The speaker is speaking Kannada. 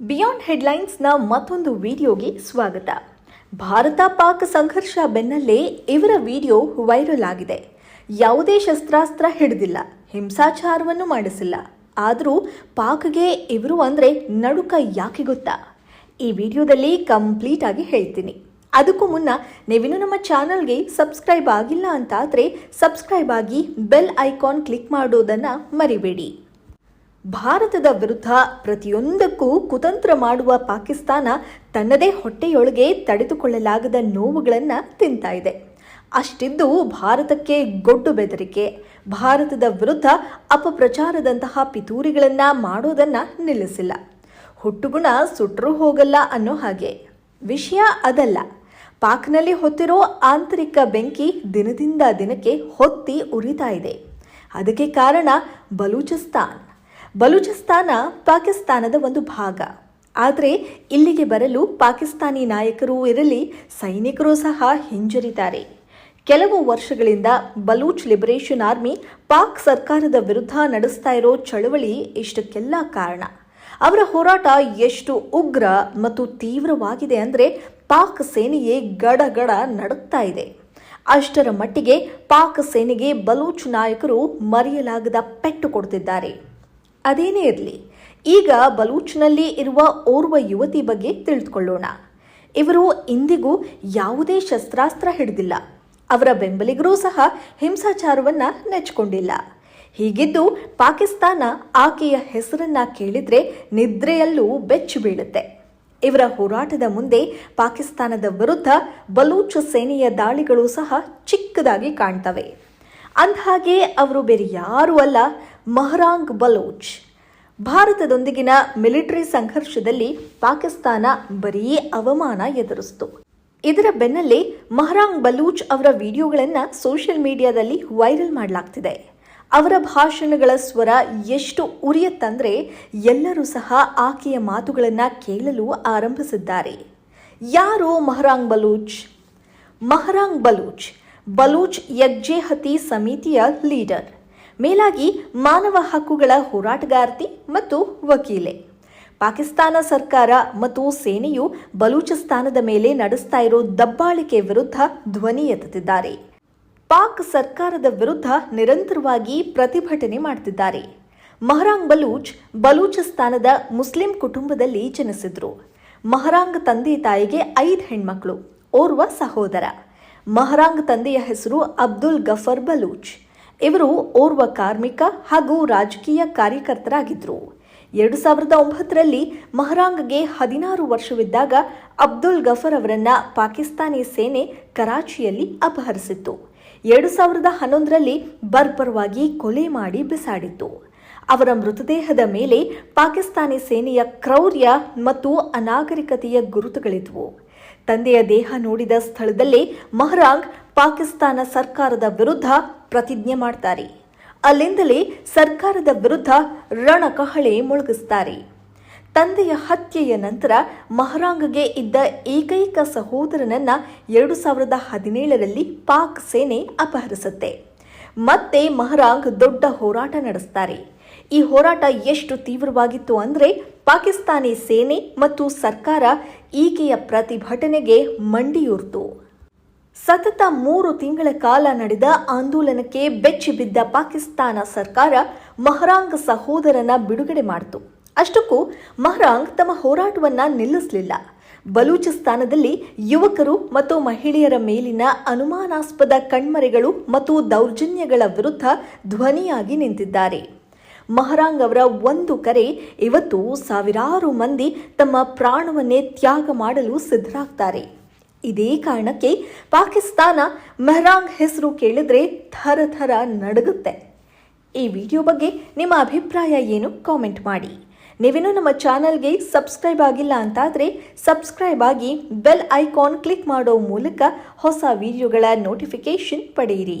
ಬಿಯಾಂಡ್ ಹೆಡ್ಲೈನ್ಸ್ನ ಮತ್ತೊಂದು ವಿಡಿಯೋಗೆ ಸ್ವಾಗತ. ಭಾರತ ಪಾಕ್ ಸಂಘರ್ಷ ಬೆನ್ನಲ್ಲೇ ಇವರ ವಿಡಿಯೋ ವೈರಲ್ ಆಗಿದೆ. ಯಾವುದೇ ಶಸ್ತ್ರಾಸ್ತ್ರ ಹಿಡಿದಿಲ್ಲ, ಹಿಂಸಾಚಾರವನ್ನು ಮಾಡಿಸಿಲ್ಲ. ಆದರೂ ಪಾಕ್ಗೆ ಇವರು ಅಂದರೆ ನಡುಕ ಯಾಕೆ ಗೊತ್ತಾ? ಈ ವಿಡಿಯೋದಲ್ಲಿ ಕಂಪ್ಲೀಟ್ ಆಗಿ ಹೇಳ್ತೀನಿ. ಅದಕ್ಕೂ ಮುನ್ನ ನೀವಿನ್ನು ನಮ್ಮ ಚಾನಲ್ಗೆ ಸಬ್ಸ್ಕ್ರೈಬ್ ಆಗಿಲ್ಲ ಅಂತಾದರೆ ಸಬ್ಸ್ಕ್ರೈಬ್ ಆಗಿ ಬೆಲ್ ಐಕಾನ್ ಕ್ಲಿಕ್ ಮಾಡೋದನ್ನು ಮರಿಬೇಡಿ. ಭಾರತದ ವಿರುದ್ಧ ಪ್ರತಿಯೊಂದಕ್ಕೂ ಕುತಂತ್ರ ಮಾಡುವ ಪಾಕಿಸ್ತಾನ ತನ್ನದೇ ಹೊಟ್ಟೆಯೊಳಗೆ ತಡೆದುಕೊಳ್ಳಲಾಗದ ನೋವುಗಳನ್ನು ತಿಂತಾ ಇದೆ. ಅಷ್ಟಿದ್ದು ಭಾರತಕ್ಕೆ ಗೊಡ್ಡು ಬೆದರಿಕೆ. ಭಾರತದ ವಿರುದ್ಧ ಅಪಪ್ರಚಾರದಂತಹ ಪಿತೂರಿಗಳನ್ನು ಮಾಡೋದನ್ನು ನಿಲ್ಲಿಸಿಲ್ಲ. ಹುಟ್ಟುಗುಣ ಸುಟ್ಟರೂ ಹೋಗಲ್ಲ ಅನ್ನೋ ಹಾಗೆ. ವಿಷಯ ಅದಲ್ಲ. ಪಾಕ್ನಲ್ಲಿ ಹೊತ್ತಿರೋ ಆಂತರಿಕ ಬೆಂಕಿ ದಿನದಿಂದ ದಿನಕ್ಕೆ ಹೊತ್ತಿ ಉರಿತಾ ಇದೆ. ಅದಕ್ಕೆ ಕಾರಣ ಬಲೂಚಿಸ್ತಾನ್. ಬಲೂಚಿಸ್ತಾನ ಪಾಕಿಸ್ತಾನದ ಒಂದು ಭಾಗ. ಆದರೆ ಇಲ್ಲಿಗೆ ಬರಲು ಪಾಕಿಸ್ತಾನಿ ನಾಯಕರು ಇರಲಿ, ಸೈನಿಕರು ಸಹ ಹಿಂಜರಿತಾರೆ. ಕೆಲವು ವರ್ಷಗಳಿಂದ ಬಲೂಚ್ ಲಿಬರೇಷನ್ ಆರ್ಮಿ ಪಾಕ್ ಸರ್ಕಾರದ ವಿರುದ್ಧ ನಡೆಸ್ತಾ ಇರೋ ಚಳವಳಿ ಇಷ್ಟಕ್ಕೆಲ್ಲ ಕಾರಣ. ಅವರ ಹೋರಾಟ ಎಷ್ಟು ಉಗ್ರ ಮತ್ತು ತೀವ್ರವಾಗಿದೆ ಅಂದರೆ ಪಾಕ್ ಸೇನೆಯೇ ಗಡಗಡ ನಡುತ್ತಾ ಇದೆ. ಅಷ್ಟರ ಮಟ್ಟಿಗೆ ಪಾಕ್ ಸೇನೆಗೆ ಬಲೂಚ್ ನಾಯಕರು ಮರೆಯಲಾಗದ ಪೆಟ್ಟು ಕೊಡ್ತಿದ್ದಾರೆ. ಅದೇನೇ ಇರಲಿ, ಈಗ ಬಲೂಚ್ನಲ್ಲಿ ಇರುವ ಓರ್ವ ಯುವತಿ ಬಗ್ಗೆ ತಿಳಿದುಕೊಳ್ಳೋಣ. ಇವರು ಇಂದಿಗೂ ಯಾವುದೇ ಶಸ್ತ್ರಾಸ್ತ್ರ ಹಿಡಿದಿಲ್ಲ. ಅವರ ಬೆಂಬಲಿಗರೂ ಸಹ ಹಿಂಸಾಚಾರವನ್ನು ನೆಚ್ಚಿಕೊಂಡಿಲ್ಲ. ಹೀಗಿದ್ದು ಪಾಕಿಸ್ತಾನ ಆಕೆಯ ಹೆಸರನ್ನ ಕೇಳಿದ್ರೆ ನಿದ್ರೆಯಲ್ಲೂ ಬೆಚ್ಚು ಬೀಳುತ್ತೆ. ಇವರ ಹೋರಾಟದ ಮುಂದೆ ಪಾಕಿಸ್ತಾನದ ವಿರುದ್ಧ ಬಲೂಚ್ ಸೇನೆಯ ದಾಳಿಗಳು ಸಹ ಚಿಕ್ಕದಾಗಿ ಕಾಣ್ತವೆ. ಅಂದಹಾಗೆ, ಅವರು ಬೇರೆ ಯಾರೂ ಅಲ್ಲ ಮಹರಾಂಗ್ ಬಲೂಚ್. ಭಾರತದೊಂದಿಗಿನ ಮಿಲಿಟರಿ ಸಂಘರ್ಷದಲ್ಲಿ ಪಾಕಿಸ್ತಾನ ಬರೀ ಅವಮಾನ ಎದುರಿಸಿತು. ಇದರ ಬೆನ್ನಲ್ಲೇ ಮಹರಾಂಗ್ ಬಲೂಚ್ ಅವರ ವಿಡಿಯೋಗಳನ್ನು ಸೋಷಿಯಲ್ ಮೀಡಿಯಾದಲ್ಲಿ ವೈರಲ್ ಮಾಡಲಾಗ್ತಿದೆ. ಅವರ ಭಾಷಣಗಳ ಸ್ವರ ಎಷ್ಟು ಉರಿಯತ್ತಂದರೆ ಎಲ್ಲರೂ ಸಹ ಆಕೆಯ ಮಾತುಗಳನ್ನು ಕೇಳಲು ಆರಂಭಿಸಿದ್ದಾರೆ. ಯಾರು ಮಹರಾಂಗ್ ಬಲೂಚ್? ಮಹರಾಂಗ್ ಬಲೂಚ್ ಬಲೂಚ್ ಯಜ್ಜೆಹತಿ ಸಮಿತಿಯ ಲೀಡರ್. ಮೇಲಾಗಿ ಮಾನವ ಹಕ್ಕುಗಳ ಹೋರಾಟಗಾರ್ತಿ ಮತ್ತು ವಕೀಲೆ. ಪಾಕಿಸ್ತಾನ ಸರ್ಕಾರ ಮತ್ತು ಸೇನೆಯು ಬಲೂಚಿಸ್ತಾನದ ಮೇಲೆ ನಡೆಸ್ತಾ ಇರೋ ದಬ್ಬಾಳಿಕೆ ವಿರುದ್ಧ ಧ್ವನಿ ಎತ್ತುತ್ತಿದ್ದಾರೆ. ಪಾಕ್ ಸರ್ಕಾರದ ವಿರುದ್ಧ ನಿರಂತರವಾಗಿ ಪ್ರತಿಭಟನೆ ಮಾಡ್ತಿದ್ದಾರೆ. ಮಹರಾಂಗ್ ಬಲೂಚ್ ಬಲೂಚಿಸ್ತಾನದ ಮುಸ್ಲಿಂ ಕುಟುಂಬದಲ್ಲಿ ಜನಿಸಿದ್ರು. ಮಹರಾಂಗ್ ತಂದೆ ತಾಯಿಗೆ ಐದು ಹೆಣ್ಮಕ್ಳು, ಓರ್ವ ಸಹೋದರ. ಮಹರಾಂಗ್ ತಂದೆಯ ಹೆಸರು ಅಬ್ದುಲ್ ಗಫರ್ ಬಲೂಚ್. ಇವರು ಓರ್ವ ಕಾರ್ಮಿಕ ಹಾಗೂ ರಾಜಕೀಯ ಕಾರ್ಯಕರ್ತರಾಗಿದ್ದರು. ಎರಡು ಸಾವಿರದ ಒಂಬತ್ತರಲ್ಲಿ ಮಹರಾಂಗ್ಗೆ ಹದಿನಾರು ವರ್ಷವಿದ್ದಾಗ ಅಬ್ದುಲ್ ಗಫರ್ ಅವರನ್ನ ಪಾಕಿಸ್ತಾನಿ ಸೇನೆ ಕರಾಚಿಯಲ್ಲಿ ಅಪಹರಿಸಿತ್ತು. ಎರಡು ಸಾವಿರದ ಹನ್ನೊಂದರಲ್ಲಿ ಬರ್ಬರವಾಗಿ ಕೊಲೆ ಮಾಡಿ ಬಿಸಾಡಿತ್ತು. ಅವರ ಮೃತದೇಹದ ಮೇಲೆ ಪಾಕಿಸ್ತಾನಿ ಸೇನೆಯ ಕ್ರೌರ್ಯ ಮತ್ತು ಅನಾಗರಿಕತೆಯ ಗುರುತುಗಳಿದ್ವು. ತಂದೆಯ ದೇಹ ನೋಡಿದ ಸ್ಥಳದಲ್ಲೇ ಮಹರಾಂಗ್ ಪಾಕಿಸ್ತಾನ ಸರ್ಕಾರದ ವಿರುದ್ಧ ಪ್ರತಿಜ್ಞೆ ಮಾಡ್ತಾರೆ. ಅಲ್ಲಿಂದಲೇ ಸರ್ಕಾರದ ವಿರುದ್ಧ ರಣಕಹಳೆ ಮುಳುಗಿಸ್ತಾರೆ. ತಂದೆಯ ಹತ್ಯೆಯ ನಂತರ ಮಹರಾಂಗ್ಗೆ ಇದ್ದ ಏಕೈಕ ಸಹೋದರನನ್ನ ಎರಡು ಸಾವಿರದ ಹದಿನೇಳರಲ್ಲಿ ಪಾಕ್ ಸೇನೆ ಅಪಹರಿಸುತ್ತೆ. ಮತ್ತೆ ಮಹರಾಂಗ್ ದೊಡ್ಡ ಹೋರಾಟ ನಡೆಸ್ತಾರೆ. ಈ ಹೋರಾಟ ಎಷ್ಟು ತೀವ್ರವಾಗಿತ್ತು ಅಂದರೆ ಪಾಕಿಸ್ತಾನಿ ಸೇನೆ ಮತ್ತು ಸರ್ಕಾರ ಈಕೆಯ ಪ್ರತಿಭಟನೆಗೆ ಮಂಡಿಯೂರ್ತು. ಸತತ ಮೂರು ತಿಂಗಳ ಕಾಲ ನಡೆದ ಆಂದೋಲನಕ್ಕೆ ಬೆಚ್ಚಿ ಬಿದ್ದ ಪಾಕಿಸ್ತಾನ ಸರ್ಕಾರ ಮಹರಾಂಗ್ ಸಹೋದರನ ಬಿಡುಗಡೆ ಮಾಡಿತು. ಅಷ್ಟಕ್ಕೂ ಮಹರಾಂಗ್ ತಮ್ಮ ಹೋರಾಟವನ್ನ ನಿಲ್ಲಿಸಲಿಲ್ಲ. ಬಲೂಚಿಸ್ತಾನದಲ್ಲಿ ಯುವಕರು ಮತ್ತು ಮಹಿಳೆಯರ ಮೇಲಿನ ಅನುಮಾನಾಸ್ಪದ ಕಣ್ಮರೆಗಳು ಮತ್ತು ದೌರ್ಜನ್ಯಗಳ ವಿರುದ್ಧ ಧ್ವನಿಯಾಗಿ ನಿಂತಿದ್ದಾರೆ. ಮಹರಾಂಗ್ ಅವರ ಒಂದು ಕರೆ ಇವತ್ತು ಸಾವಿರಾರು ಮಂದಿ ತಮ್ಮ ಪ್ರಾಣವನ್ನೇ ತ್ಯಾಗ ಮಾಡಲು ಸಿದ್ಧರಾಗ್ತಾರೆ. ಇದೇ ಕಾರಣಕ್ಕೆ ಪಾಕಿಸ್ತಾನ ಮೆಹರಾಂಗ್ ಹೆಸರು ಕೇಳಿದ್ರೆ ಥರ ಥರ ನಡುಗುತ್ತೆ. ಈ ವಿಡಿಯೋ ಬಗ್ಗೆ ನಿಮ್ಮ ಅಭಿಪ್ರಾಯ ಏನು ಕಾಮೆಂಟ್ ಮಾಡಿ. ನೀವೇನೂ ನಮ್ಮ ಚಾನಲ್ಗೆ ಸಬ್ಸ್ಕ್ರೈಬ್ ಆಗಿಲ್ಲ ಅಂತಾದರೆ ಸಬ್ಸ್ಕ್ರೈಬ್ ಆಗಿ ಬೆಲ್ ಐಕಾನ್ ಕ್ಲಿಕ್ ಮಾಡೋ ಮೂಲಕ ಹೊಸ ವಿಡಿಯೋಗಳ ನೋಟಿಫಿಕೇಷನ್ ಪಡೆಯಿರಿ.